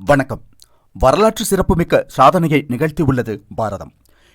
வணக்கம். வரலாற்று சிறப்புமிக்க சாதனையை நிகழ்த்தியுள்ளது பாரதம்.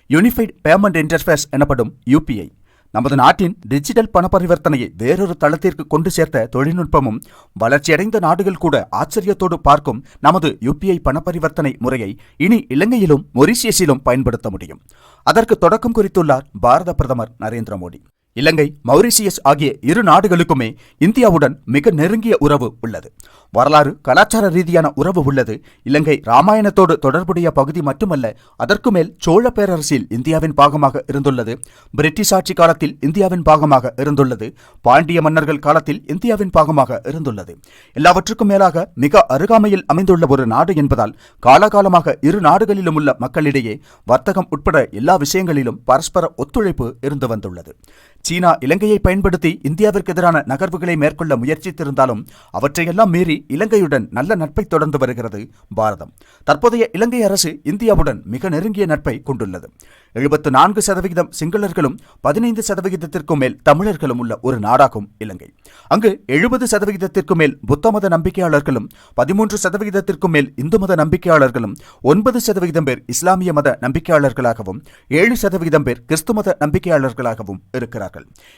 யூனிஃபைட் பேமெண்ட் இன்டர்ஃபேஸ் எனப்படும் யூபிஐ நமது நாட்டின் டிஜிட்டல் பண பரிவர்த்தனையை வேறொரு தளத்திற்கு கொண்டு சேர்த்த தொழில்நுட்பமும் வளர்ச்சியடைந்த நாடுகள் கூட ஆச்சரியத்தோடு பார்க்கும் நமது யுபிஐ பண பரிவர்த்தனை முறையை இனி இலங்கையிலும் மொரிஷியஸிலும் பயன்படுத்த முடியும். அதற்கு தொடக்கம் குறித்துள்ளார் பாரத பிரதமர் நரேந்திர மோடி. இலங்கை மௌரிசியஸ் ஆகிய இரு நாடுகளுக்குமே இந்தியாவுடன் மிக நெருங்கிய உறவு உள்ளது. வரலாறு கலாச்சார ரீதியான உறவு உள்ளது. இலங்கை ராமாயணத்தோடு தொடர்புடைய பகுதி மட்டுமல்ல அதற்கு மேல் சோழ பேரரசில் இந்தியாவின் பாகமாக இருந்துள்ளது. பிரிட்டிஷ் ஆட்சி காலத்தில் இந்தியாவின் பாகமாக இருந்துள்ளது. பாண்டிய மன்னர்கள் காலத்தில் இந்தியாவின் பாகமாக இருந்துள்ளது. எல்லாவற்றுக்கும் மேலாக மிக அருகாமையில் அமைந்துள்ள ஒரு நாடு என்பதால் காலகாலமாக இரு நாடுகளிலும் உள்ள மக்களிடையே வர்த்தகம் உட்பட எல்லா விஷயங்களிலும் பரஸ்பர ஒத்துழைப்பு இருந்து வந்துள்ளது. சீனா இலங்கையை பயன்படுத்தி இந்தியாவிற்கு எதிரான நகர்வுகளை மேற்கொள்ள முயற்சித்திருந்தாலும் அவற்றையெல்லாம் மீறி இலங்கையுடன் நல்ல நட்பை தொடர்ந்து வருகிறது பாரதம். தற்போதைய இலங்கை அரசு இந்தியாவுடன் மிக நெருங்கிய நட்பை கொண்டுள்ளது. எழுபத்து நான்கு சதவிகிதம் சிங்களர்களும் பதினைந்து சதவிகிதத்திற்கும் மேல் தமிழர்களும் உள்ள ஒரு நாடாகும் இலங்கை. அங்கு எழுபது சதவிகிதத்திற்கும் மேல் புத்த மத நம்பிக்கையாளர்களும் பதிமூன்று சதவிகிதத்திற்கும் மேல் இந்து மத நம்பிக்கையாளர்களும் ஒன்பது சதவிகிதம் பேர் இஸ்லாமிய மத நம்பிக்கையாளர்களாகவும் ஏழு சதவிகிதம் பேர் கிறிஸ்து மத நம்பிக்கையாளர்களாகவும் இருக்கிறார்கள்.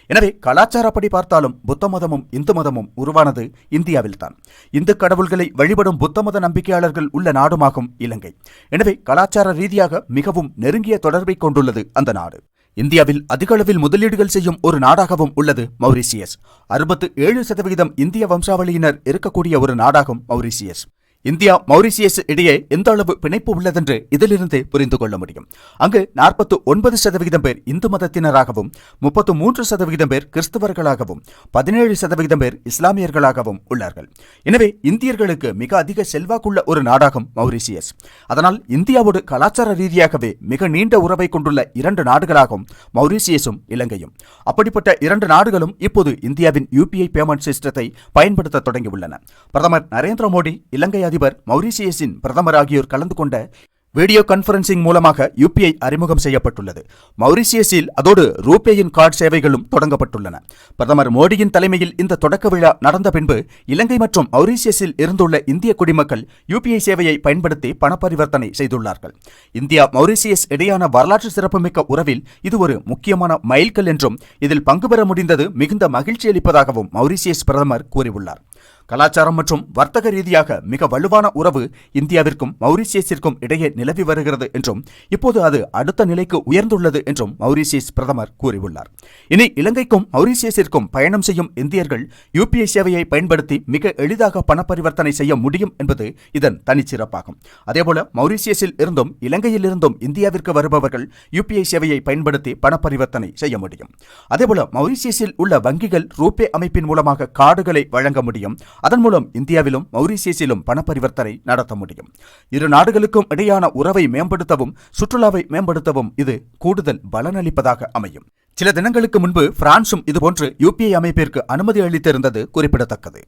எனவே கலாச்சாரப்படி பார்த்தாலும் புத்த மதமும் இந்து மதமும் உருவானது இந்தியாவில்தான். இந்து கடவுள்களை வழிபடும் புத்த மத நம்பிக்கையாளர்கள் உள்ள நாடுமாகும் இலங்கை. எனவே கலாச்சார ரீதியாக மிகவும் நெருங்கிய தொடர்பை கொண்டுள்ளது அந்த நாடு. இந்தியாவில் அதிக அளவில் முதலீடுகள் செய்யும் ஒரு நாடாகவும் உள்ளது மௌரிசியஸ். அறுபத்து ஏழு சதவிகிதம் இந்திய வம்சாவளியினர் இருக்கக்கூடிய ஒரு நாடாகும் மௌரிசியஸ். இந்தியா மௌரிசியஸ் இடையே எந்த அளவு பிணைப்பு உள்ளதென்று இதிலிருந்து புரிந்து கொள்ள முடியும். அங்கு நாற்பத்து ஒன்பது சதவிகிதம் பேர் இந்து மதத்தினராகவும் முப்பத்து மூன்று சதவிகிதம் பேர் கிறிஸ்தவர்களாகவும் பதினேழு சதவிகிதம் பேர் இஸ்லாமியர்களாகவும் உள்ளார்கள். எனவே இந்தியர்களுக்கு மிக அதிக செல்வாக்குள்ள ஒரு நாடாகும் மௌரிசியஸ். அதனால் இந்தியாவோடு கலாச்சார ரீதியாகவே மிக நீண்ட உறவை கொண்டுள்ள இரண்டு நாடுகளாகும் மௌரிசியஸும் இலங்கையும். அப்படிப்பட்ட இரண்டு நாடுகளும் இப்போது இந்தியாவின் யூபிஐ பேமெண்ட் சிஸ்டத்தை பயன்படுத்த தொடங்கியுள்ளன. பிரதமர் நரேந்திர மோடி இலங்கை அதிபர் மௌரிசியஸின் பிரதமர் ஆகியோர் கலந்து கொண்ட வீடியோ கான்பரன்சிங் மூலமாக யூபிஐ அறிமுகம் செய்யப்பட்டுள்ளது. மௌரிசியஸில் அதோடு ரூபேயின் கார்டு சேவைகளும் தொடங்கப்பட்டுள்ளன. பிரதமர் மோடியின் தலைமையில் இந்த தொடக்க விழா நடந்த பின்பு இலங்கை மற்றும் மௌரிசியஸில் இருந்துள்ள இந்திய குடிமக்கள் யூபிஐ சேவையை பயன்படுத்தி பண பரிவர்த்தனை செய்துள்ளார்கள். இந்தியா மௌரிசியஸ் இடையான வரலாற்று சிறப்புமிக்க உறவில் இது ஒரு முக்கியமான மைல்கல் என்றும் இதில் பங்கு பெற முடிந்தது மிகுந்த மகிழ்ச்சி அளிப்பதாகவும் மௌரிசியஸ் பிரதமர் கூறியுள்ளார். கலாச்சாரம் மற்றும் வர்த்தக ரீதியாக மிக வலுவான உறவு இந்தியாவிற்கும் மௌரிசியஸிற்கும் இடையே நிலவி வருகிறது என்றும் இப்போது அது அடுத்த நிலைக்கு உயர்ந்துள்ளது என்றும் மௌரிசியஸ் பிரதமர் கூறியுள்ளார். இனி இலங்கைக்கும் மௌரிசியஸிற்கும் பயணம் செய்யும் இந்தியர்கள் யூபிஐ சேவையை பயன்படுத்தி மிக எளிதாக பண பரிவர்த்தனை செய்ய முடியும் என்பது இதன் தனிச்சிறப்பாகும். அதேபோல மௌரிசியஸில் இருந்தும் இலங்கையில் இருந்தும் இந்தியாவிற்கு வருபவர்கள் யூபிஐ சேவையை பயன்படுத்தி பண பரிவர்த்தனை செய்ய முடியும். அதேபோல மௌரிசியஸில் உள்ள வங்கிகள் ரூபே அமைப்பின் மூலமாக கார்டுகளை வழங்க முடியும். முடியும் அதன் மூலம் இந்தியாவிலும் மௌரிசியஸிலும் பண பரிவர்த்தனை நடத்த முடியும். இரு நாடுகளுக்கும் இடையான உறவை மேம்படுத்தவும் சுற்றுலாவை மேம்படுத்தவும் இது கூடுதல் பலனளிப்பதாக அமையும். சில தினங்களுக்கு முன்பு பிரான்சும் இதுபோன்று யூபிஐ அமைப்பிற்கு அனுமதி அளித்திருந்தது குறிப்பிடத்தக்கது.